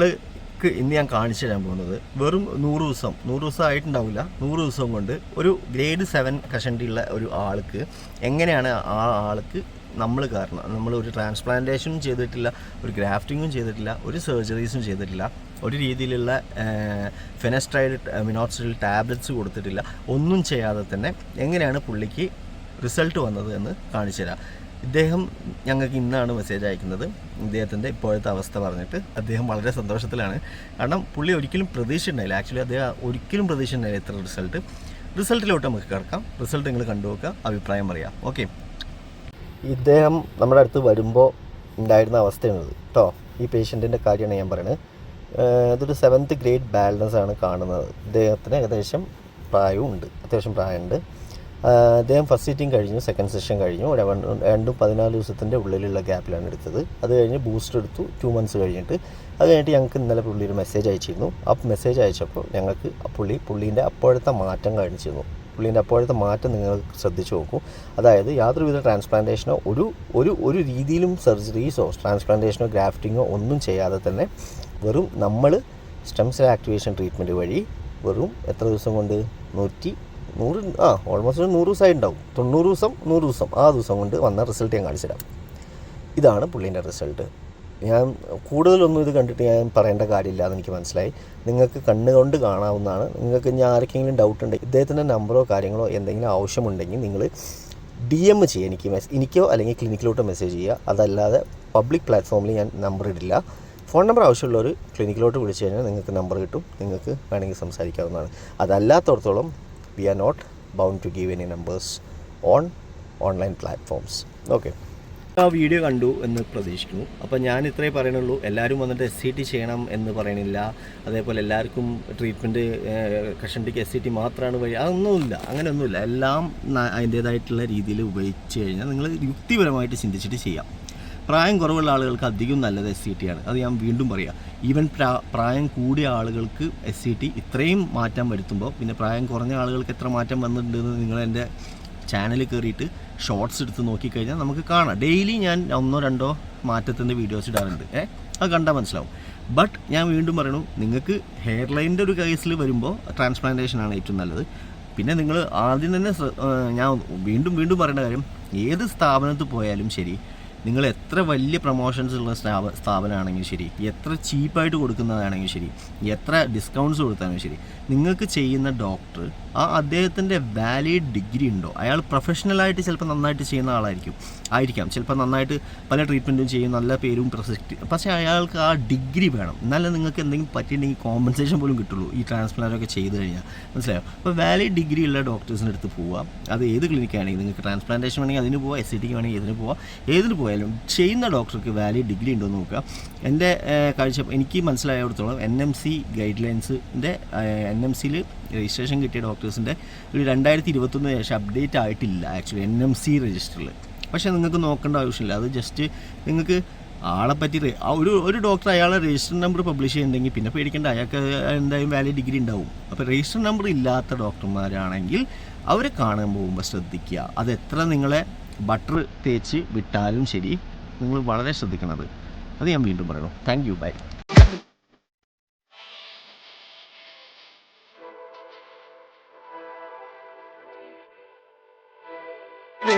നിങ്ങൾക്ക് ഇന്ന് ഞാൻ കാണിച്ചു തരാൻ പോകുന്നത് വെറും നൂറ് ദിവസം നൂറ് ദിവസം ആയിട്ടുണ്ടാവില്ല. നൂറ് ദിവസം കൊണ്ട് ഒരു ഗ്രേഡ് സെവൻ കഷണ്ടിയുള്ള ഒരു ആൾക്ക് എങ്ങനെയാണ് ആ ആൾക്ക് നമ്മൾ കാരണം? നമ്മൾ ഒരു ട്രാൻസ്പ്ലാന്റേഷനും ചെയ്തിട്ടില്ല ഒരു ഗ്രാഫ്റ്റിങ്ങും ചെയ്തിട്ടില്ല ഒരു സർജറീസും ചെയ്തിട്ടില്ല ഒരു രീതിയിലുള്ള ഫെനസ്ട്രൈഡ് മിനോക്സിഡിൽ ടാബ്ലറ്റ്സ് കൊടുത്തിട്ടില്ല. ഒന്നും ചെയ്യാതെ തന്നെ എങ്ങനെയാണ് പുള്ളിക്ക് റിസൾട്ട് വന്നത് എന്ന് കാണിച്ചു തരാം. ഇദ്ദേഹം ഞങ്ങൾക്ക് ഇന്നാണ് മെസ്സേജ് അയക്കുന്നത്. ഇദ്ദേഹത്തിന്റെ ഇപ്പോഴത്തെ അവസ്ഥ പറഞ്ഞിട്ട് അദ്ദേഹം വളരെ സന്തോഷത്തിലാണ്. കാരണം പുള്ളി ഒരിക്കലും പ്രതീക്ഷ ഉണ്ടായില്ല ആക്ച്വലി അദ്ദേഹം ഒരിക്കലും പ്രതീക്ഷ ഉണ്ടായില്ല ഇത്ര റിസൾട്ട് റിസൾട്ടിലോട്ട് നമുക്ക് കിടക്കാം. റിസൾട്ട് നിങ്ങൾ കണ്ടുപോക്കുക അഭിപ്രായം പറയാം ഓക്കെ ഇദ്ദേഹം നമ്മുടെ അടുത്ത് വരുമ്പോൾ ഉണ്ടായിരുന്ന അവസ്ഥയാണിത്. കേട്ടോ ഈ പേഷ്യന്റിന്റെ കാര്യമാണ് ഞാൻ പറയുന്നത് ഇതൊരു സെവൻത്ത് ഗ്രേഡ് ബാലൻസ് ആണ് കാണുന്നത്. ഇദ്ദേഹത്തിന് ഏകദേശം പ്രായവും ഉണ്ട് അത്യാവശ്യം പ്രായമുണ്ട്. അദ്ദേഹം ഫസ്റ്റ് സീറ്റിംഗ് കഴിഞ്ഞു സെക്കൻഡ് സെഷൻ കഴിഞ്ഞു. രണ്ടും പതിനാല് ദിവസത്തിന്റെ ഉള്ളിലുള്ള ഗ്യാപ്പിലാണ് എടുത്തത്. അത് കഴിഞ്ഞ് ബൂസ്റ്റർ എടുത്തു ടു മന്ത്സ് കഴിഞ്ഞിട്ട്. അത് കഴിഞ്ഞിട്ട് ഞങ്ങൾക്ക് ഇന്നലെ പുള്ളി ഒരു മെസ്സേജ് അയച്ചിരുന്നു. ആ മെസ്സേജ് അയച്ചപ്പോൾ ഞങ്ങൾക്ക് പുള്ളി പുള്ളീന്റെ അപ്പോഴത്തെ മാറ്റം കാണിച്ചിരുന്നു. പുള്ളീന്റെ അപ്പോഴത്തെ മാറ്റം നിങ്ങൾ ശ്രദ്ധിച്ചു നോക്കൂ. അതായത് യാതൊരുവിധ ട്രാൻസ്പ്ലാന്റേഷനോ ഒരു ഒരു ഒരു രീതിയിലും സർജറീസോ ട്രാൻസ്പ്ലാന്റേഷനോ ഗ്രാഫ്റ്റിങ്ങോ ഒന്നും ചെയ്യാതെ തന്നെ വെറും നമ്മൾ സ്റ്റെം സെൽ ആക്ടിവേഷൻ ട്രീറ്റ്മെന്റ് വഴി വെറും എത്ര ദിവസം കൊണ്ട്? നൂറ്റി നൂറ് ആ ഓൾമോസ്റ്റ് നൂറ് ദിവസമായി ഉണ്ടാവും. തൊണ്ണൂറ് ദിവസം നൂറ് ദിവസം. ആ ദിവസം കൊണ്ട് വന്ന റിസൾട്ട് ഞാൻ കാണിച്ചു തരാം. ഇതാണ് പുള്ളീന്റെ റിസൾട്ട് ഞാൻ കൂടുതലൊന്നും ഇത് കണ്ടിട്ട് ഞാൻ പറയേണ്ട കാര്യമില്ല എനിക്ക് മനസ്സിലായി. നിങ്ങൾക്ക് കണ്ണുകൊണ്ട് കാണാവുന്നതാണ്. നിങ്ങൾക്ക് ഇനി ആർക്കെങ്കിലും ഡൗട്ട് ഉണ്ടെങ്കിൽ ഇദ്ദേഹത്തിന്റെ നമ്പറോ കാര്യങ്ങളോ എന്തെങ്കിലും ആവശ്യമുണ്ടെങ്കിൽ നിങ്ങൾ ഡി എം ചെയ്യുക. എനിക്ക് മെസ് എനിക്കോ അല്ലെങ്കിൽ ക്ലിനിക്കിലോട്ട് മെസ്സേജ് ചെയ്യുക. അതല്ലാതെ പബ്ലിക് പ്ലാറ്റ്ഫോമിൽ ഞാൻ നമ്പർ ഇടില്ല. ഫോൺ നമ്പർ ആവശ്യമുള്ളവർ ക്ലിനിക്കിലോട്ട് വിളിച്ചു കഴിഞ്ഞാൽ നിങ്ങൾക്ക് നമ്പർ കിട്ടും. നിങ്ങൾക്ക് വേണമെങ്കിൽ സംസാരിക്കാവുന്നതാണ്. അതല്ലാത്തടത്തോളം we are not bound to give any numbers on online platforms okay ആ വീഡിയോ കണ്ടു എന്ന് പ്രതീക്ഷിക്കുന്നു. അപ്പോൾ ഞാൻ ഇത്രേ പറയണുള്ളൂ. എല്ലാവരും വന്നിട്ട് എസ് സി ടി ചെയ്യണം എന്ന് പറയണില്ല. അതേപോലെ എല്ലാവർക്കും ട്രീറ്റ്മെന്റ് കഷണ്ടിക്ക് എസ് സി ടി മാത്രമാണ് വഴി അതൊന്നുമില്ല. അങ്ങനെയൊന്നുമില്ല. എല്ലാം അതിന്റേതായിട്ടുള്ള രീതിയിൽ ഉപയോഗിച്ച് കഴിഞ്ഞാൽ നിങ്ങൾ യുക്തിപരമായിട്ട് ചിന്തിച്ചിട്ട് ചെയ്യാം. പ്രായം കുറവുള്ള ആളുകൾക്ക് അധികം നല്ലത് എസ് സി ടി ആണ്. അത് ഞാൻ വീണ്ടും പറയാം. ഈവൻ പ്രായം കൂടിയ ആളുകൾക്ക് എസ് സി ടി ഇത്രയും മാറ്റം വരുത്തുമ്പോൾ പിന്നെ പ്രായം കുറഞ്ഞ ആളുകൾക്ക് എത്ര മാറ്റം വന്നിട്ടുണ്ടെന്ന് നിങ്ങൾ എന്റെ ചാനലിൽ കയറിയിട്ട് ഷോർട്സ് എടുത്ത് നോക്കിക്കഴിഞ്ഞാൽ നമുക്ക് കാണാം. ഡെയിലി ഞാൻ ഒന്നോ രണ്ടോ മാറ്റത്തിന്റെ വീഡിയോസ് ഇടാറുണ്ട്. ഏ? അത് കണ്ടാൽ മനസ്സിലാവും. ബട്ട് ഞാൻ വീണ്ടും പറയണു നിങ്ങൾക്ക് ഹെയർ ലൈനിന്റെ ഒരു കേസിൽ വരുമ്പോൾ ട്രാൻസ്പ്ലാന്റേഷൻ ആണ് ഏറ്റവും നല്ലത്. പിന്നെ നിങ്ങൾ ആദ്യം തന്നെ ഞാൻ വീണ്ടും വീണ്ടും പറയേണ്ട കാര്യം ഏത് സ്ഥാപനത്തിൽ പോയാലും ശരി നിങ്ങൾ എത്ര വലിയ പ്രൊമോഷൻസ് ഉള്ള സ്ഥാപ സ്ഥാപനമാണെങ്കിലും ശരി എത്ര ചീപ്പായിട്ട് കൊടുക്കുന്നതാണെങ്കിലും ശരി എത്ര ഡിസ്കൗണ്ട്സ് കൊടുത്താലും ശരി നിങ്ങൾക്ക് ചെയ്യുന്ന ഡോക്ടർ ആ അദ്ദേഹത്തിന്റെ വാലിഡ് ഡിഗ്രി ഉണ്ടോ? അയാൾ പ്രൊഫഷണലായിട്ട് ചിലപ്പോൾ നന്നായിട്ട് ചെയ്യുന്ന ആളായിരിക്കും. ആയിരിക്കാം. ചിലപ്പോൾ നന്നായിട്ട് പല ട്രീറ്റ്മെന്റും ചെയ്യും നല്ല പേരും പ്രസക്തി. പക്ഷേ അയാൾക്ക് ആ ഡിഗ്രി വേണം. എന്നാലേ നിങ്ങൾക്ക് എന്തെങ്കിലും പറ്റിയിട്ടുണ്ടെങ്കിൽ കോമ്പൻസേഷൻ പോലും കിട്ടുള്ളൂ ഈ ട്രാൻസ്പ്ലാന്റൊക്കെ ചെയ്ത് കഴിഞ്ഞാൽ. മനസ്സിലായോ? അപ്പോൾ വാലിഡ് ഡിഗ്രി ഉള്ള ഡോക്ടേഴ്സിന്റെ അടുത്ത് പോവാം. അത് ഏത് ക്ലിനിക്കാണെങ്കിൽ നിങ്ങൾക്ക് ട്രാൻസ്പ്ലാന്റേഷൻ വേണമെങ്കിൽ അതിന് പോവാം എസ് സി ടിക്ക് വേണമെങ്കിൽ ഇതിന് പോവാം. ഏതിന് പോയാലും ചെയ്യുന്ന ഡോക്ടർക്ക് വാലിഡ് ഡിഗ്രി ഉണ്ടോ എന്ന് നോക്കുക. എന്റെ കാഴ്ച എനിക്ക് മനസ്സിലായിടത്തോളം എൻ എം സി ഗൈഡ് ലൈൻസിന്റെ എൻ എം സിയിൽ രജിസ്ട്രേഷൻ കിട്ടിയ ഡോക്ടേഴ്സിന്റെ ഒരു രണ്ടായിരത്തി ഇരുപത്തൊന്ന് ശേഷം അപ്ഡേറ്റ് ആയിട്ടില്ല ആക്ച്വലി എൻ എം സി രജിസ്റ്ററിൽ പക്ഷേ നിങ്ങൾക്ക് നോക്കേണ്ട ആവശ്യമില്ല. അത് ജസ്റ്റ് നിങ്ങൾക്ക് ആളെ പറ്റി ഒരു ഒരു ഡോക്ടർ അയാളെ രജിസ്റ്റർ നമ്പർ പബ്ലിഷ് ചെയ്യുന്നുണ്ടെങ്കിൽ പിന്നെ പേടിക്കേണ്ട. അയാൾക്ക് എന്തായാലും വാലിഡ് ഡിഗ്രി ഉണ്ടാവും. അപ്പോൾ രജിസ്റ്റർ നമ്പർ ഇല്ലാത്ത ഡോക്ടർമാരാണെങ്കിൽ അവരെ കാണാൻ പോകുമ്പോൾ ശ്രദ്ധിക്കുക. അത് എത്ര നിങ്ങളെ ബട്ടർ തേച്ച് വിട്ടാലും ശരി നിങ്ങൾ വളരെ ശ്രദ്ധിക്കണത്. അത് ഞാൻ വീണ്ടും പറയണം. Thank you by